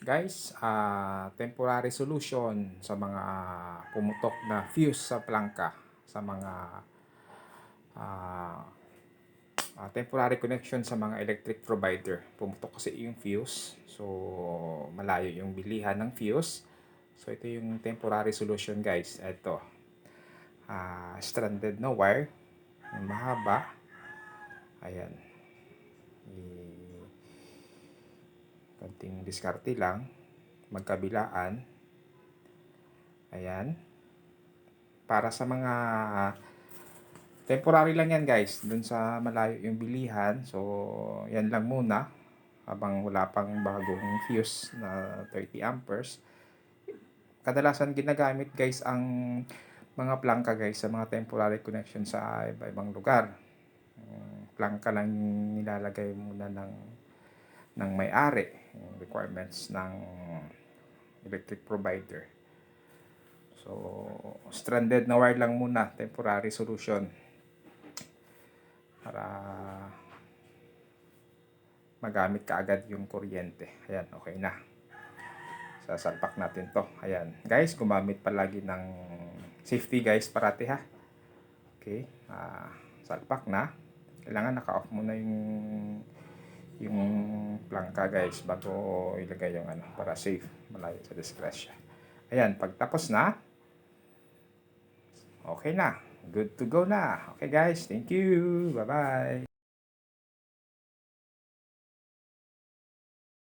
Guys, ah, temporary solution sa mga pumutok na fuse sa plangka sa mga ah, ah, temporary connection sa mga electric provider. Pumutok kasi yung fuse. So, malayo yung bilihan ng fuse. So, ito yung temporary solution guys. Ito. Ah, stranded na wire. Mahaba. Ayan. I- konting diskarte lang. Magkabilaan. Ayan. Para sa mga temporary lang yan guys. Dun sa malayo yung bilihan. So, yan lang muna. Habang wala pang bagong fuse na 30 amperes. Kadalasan ginagamit guys ang mga plangka guys sa mga temporary connection sa iba-ibang lugar. Plangka lang nilalagay muna ng ng may-ari requirements ng electric provider. So, stranded na wire lang muna, temporary solution. Para magamit ka agad yung kuryente. Ayan, okay na. Sasalpak natin to. Ayan. Guys, gumamit palagi ng safety guys parati ha. Okay. Ah, salpak na. Kailangan naka-off muna yung yung plangka guys bago ilagay yung ano para safe malayo sa disgrasya. Ayan, pagtapos na okay na. Good to go na. Okay guys, thank you. Bye-bye.